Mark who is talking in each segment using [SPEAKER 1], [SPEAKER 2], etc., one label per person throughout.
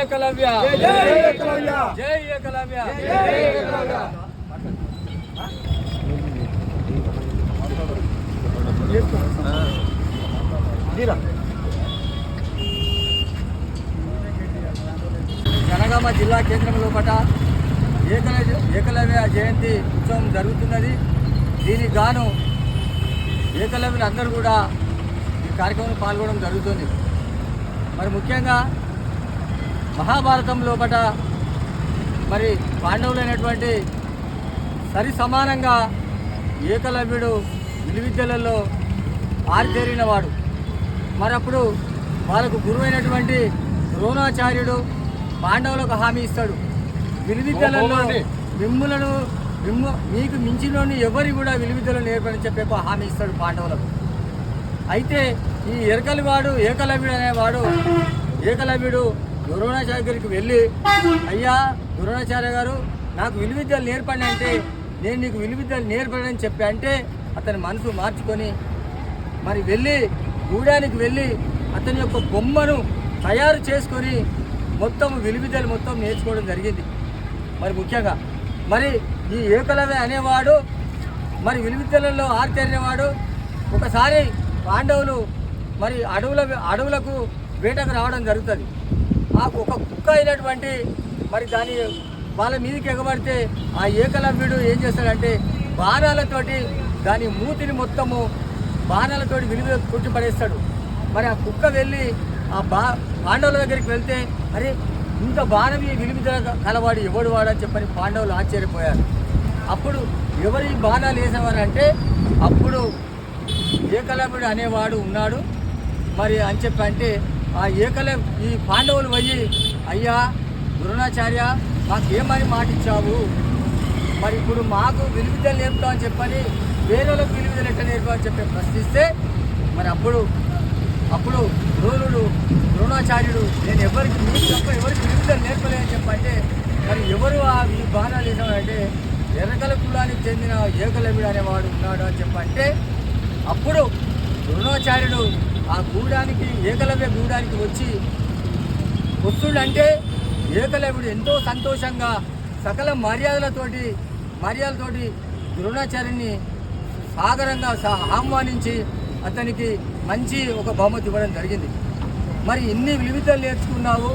[SPEAKER 1] ఏకలవ్య
[SPEAKER 2] జై ఏకలవ్య
[SPEAKER 1] జై ఏకలవ్య
[SPEAKER 2] జై ఏకలవ్య
[SPEAKER 1] జనగామ జిల్లా కేంద్రం లోపల ఏకలవ్య ఏకలవ్య జయంతి ఉత్సవం జరుగుతున్నది. దీనికి గాను ఏకలవ్యులు అందరూ కూడా ఈ కార్యక్రమంలో పాల్గొనడం జరుగుతుంది. మరి ముఖ్యంగా మహాభారతం లోపల మరి పాండవులైనటువంటి సరి సమానంగా ఏకలవ్యుడు విలువిద్యలలో ఆరితేరిన వాడు మరి అప్పుడు వాళ్ళకు గురువైనటువంటి ద్రోణాచార్యుడు పాండవులకు హామీ ఇస్తాడు. విలువిద్యలలో మిమ్ములను మిమ్ము మీకు మించినోని ఎవరి కూడా విలువిద్యలు నేర్పని చెప్పే హామీ ఇస్తాడు పాండవులకు. అయితే ఈ ఎరకలివాడు ఏకలవ్యుడు అనేవాడు ఏకలవ్యుడు ద్రోణాచార్య గారికి వెళ్ళి అయ్యా ద్రోణాచార్య గారు నాకు విలువిద్యలు నేర్పండి అంటే నేను నీకు విలువిద్యలు నేర్పడని చెప్పి అంటే అతని మనసు మార్చుకొని మరి వెళ్ళి గూడానికి వెళ్ళి అతని యొక్క బొమ్మను తయారు చేసుకొని మొత్తం విలువిద్యలు మొత్తం నేర్చుకోవడం జరిగింది. మరి ముఖ్యంగా మరి ఈ ఏకలవ్య అనేవాడు మరి విలువిద్యలలో ఆరితేరినవాడు ఒకసారి పాండవులు మరి అడవుల అడవులకు వేటకు రావడం జరుగుతుంది. ఆ ఒక కుక్క అయినటువంటి మరి దాని వాళ్ళ మీదకి ఎగబడితే ఆ ఏకలవ్యుడు ఏం చేస్తాడంటే బాణాలతోటి దాని మూతిని మొత్తము బాణాలతోటి విలువ కొట్టి పడేస్తాడు. మరి ఆ కుక్క వెళ్ళి ఆ బా పాండవుల దగ్గరికి వెళ్తే అరే ఇంత బాణం ఈ విలువిద్ర కలవాడు ఎవడు వాడని చెప్పని పాండవులు ఆశ్చర్యపోయారు. అప్పుడు ఎవరు ఈ బాణాలు వేసేవారంటే అప్పుడు ఏకలవ్యుడు అనేవాడు ఉన్నాడు. మరి అని చెప్పి అంటే ఆ ఏకల ఈ పాండవులు పోయి అయ్యా ద్రోణాచార్య మాకు మాట ఇచ్చావు మరి ఇప్పుడు మాకు విలువిద్యలు నేర్పుతామని చెప్పని వేరే వాళ్ళకి విలువిద్యలు ఎట్లా నేర్పామని చెప్పి ప్రశ్నిస్తే మరి అప్పుడు అప్పుడు ద్రోణుడు ద్రోణాచార్యుడు నేను ఎవరికి మీకు తప్ప ఎవరికి విలువిద్యలు నేర్పలేదని చెప్పంటే మరి ఎవరు ఆ ఈ బాణాలు వేసామంటే ఎర్రకల కులానికి చెందిన ఏకలవిడు అనేవాడు ఉన్నాడు అని చెప్పంటే అప్పుడు ద్రోణాచార్యుడు ఆ గూడానికి ఏకలవ్య గూడానికి వచ్చి వస్తుడంటే ఏకలవ్యుడు ఎంతో సంతోషంగా సకల మర్యాదలతోటి మర్యాదలతోటి ద్రోణాచార్యుని సాగరంగా ఆహ్వానించి అతనికి మంచి ఒక బహుమతి ఇవ్వడం జరిగింది. మరి ఇన్ని విలువిద్యలు నేర్చుకున్నావు?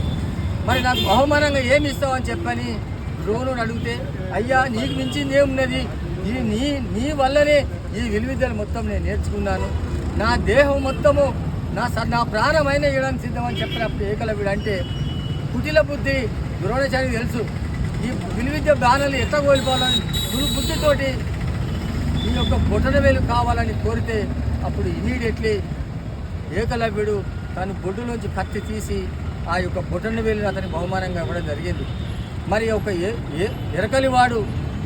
[SPEAKER 1] మరి నాకు బహుమానంగా ఏమి ఇస్తావు అని చెప్పని ద్రోణుడు అడిగితే అయ్యా నీకు మించింది ఏమున్నది? ఈ నీ నీ వల్లనే ఈ విలువిద్యలు మొత్తం నేను నేర్చుకున్నాను. నా దేహం మొత్తము నా స- నా ప్రాణమైన ఇవ్వడానికి సిద్ధమని చెప్పినప్పుడు ఏకలవ్యుడు అంటే కుటిల బుద్ధి ద్రోణాచార్య తెలుసు. ఈ విలువిద్య బాణాలు ఎట్లా కోల్పోవాలని గురు బుద్ధితోటి ఈ యొక్క బొటన వేలు కావాలని కోరితే అప్పుడు ఇమీడియట్లీ ఏకలవ్యుడు తను బొడ్డులోంచి కత్తి తీసి ఆ యొక్క బొటన వేలుని అతని బహుమానంగా ఇవ్వడం జరిగింది. మరి ఒక ఏ ఏ ఎరకలివాడు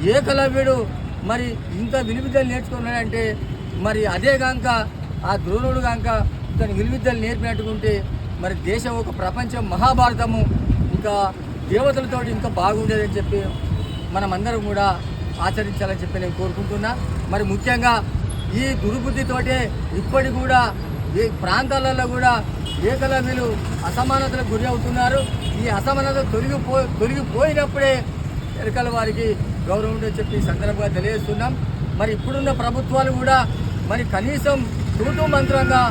[SPEAKER 1] ఏకలవ్యుడు మరి ఇంత విలువిద్యలు నేర్చుకున్నాడంటే మరి అదే కాక ఆ ద్రోణుడు కాక ఇతను విలువిద్యలు నేర్పినట్టుకుంటే మరి దేశం ఒక ప్రపంచం మహాభారతము ఇంకా దేవతలతో ఇంకా బాగుండేదని చెప్పి మనమందరం కూడా ఆచరించాలని చెప్పి నేను కోరుకుంటున్నా. మరి ముఖ్యంగా ఈ దుర్బుద్ధితోటే ఇప్పటి కూడా ఈ ప్రాంతాలలో కూడా ఏకలవ్యులు అసమానతలకు గురి అవుతున్నారు. ఈ అసమానత తొలగిపో తొలగిపోయినప్పుడే ఎరకల వారికి గౌరవం ఉందని చెప్పి సందర్భంగా తెలియజేస్తున్నాం. మరి ఇప్పుడున్న ప్రభుత్వాలు కూడా మరి కనీసం తూతూ మంత్రంగా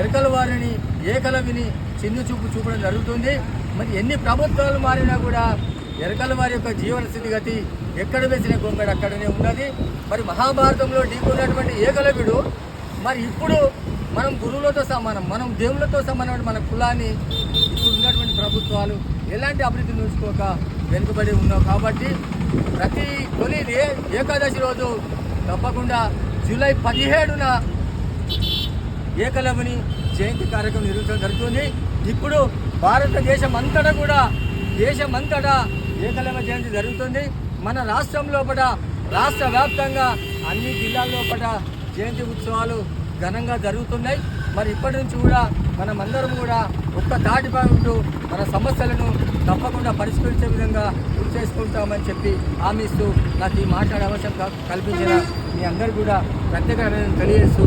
[SPEAKER 1] ఎరకల వారిని ఏకల విని చిన్ను చూపు చూపడం జరుగుతుంది. మరి ఎన్ని ప్రభుత్వాలు మారినా కూడా ఎరకల వారి యొక్క జీవన స్థితిగతి ఎక్కడ వేసిన గొంగడు అక్కడనే ఉన్నది. మరి మహాభారతంలో ఢీకున్నటువంటి ఏకలవ్యుడు మరి ఇప్పుడు మనం గురువులతో సమానం మనం దేవుళ్ళతో సమానమైన మన కులాన్ని ఇప్పుడు ఉన్నటువంటి ప్రభుత్వాలు ఎలాంటి అభివృద్ధి చూసుకోక వెనుకబడి ఉన్నాం కాబట్టి ప్రతి తొలి ఏకాదశి రోజు తప్పకుండా జూలై పదిహేడున ఏకలవ్యుని జయంతి కార్యక్రమం నిర్వహించడం జరుగుతుంది. ఇప్పుడు భారతదేశం అంతటా కూడా దేశం అంతటా ఏకలవ్య జయంతి జరుగుతుంది. మన రాష్ట్రం లోపల రాష్ట్ర వ్యాప్తంగా అన్ని జిల్లాల లోపల జయంతి ఉత్సవాలు ఘనంగా జరుగుతున్నాయి. మరి ఇప్పటి నుంచి కూడా మనమందరం కూడా ఒక్క తాటిపై ఉంటూ మన సమస్యలను తప్పకుండా పరిష్కరించే విధంగా కృషి చేసుకుంటామని చెప్పి హామీ ఇస్తూ నాకు ఈ మాట్లాడే అవసరం కల్పించిన మీ అందరూ కూడా ప్రత్యేక తెలియజేస్తూ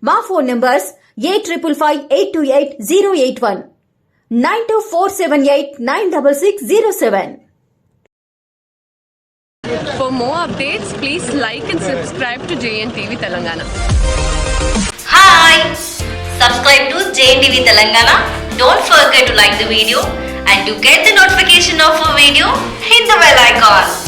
[SPEAKER 3] My phone numbers 8558288081 92478
[SPEAKER 4] For more updates, please like and subscribe to JNTV Telangana.
[SPEAKER 5] Hi! Subscribe to JNTV Telangana. Don't forget to like the video and to get the notification of a video, hit the bell icon.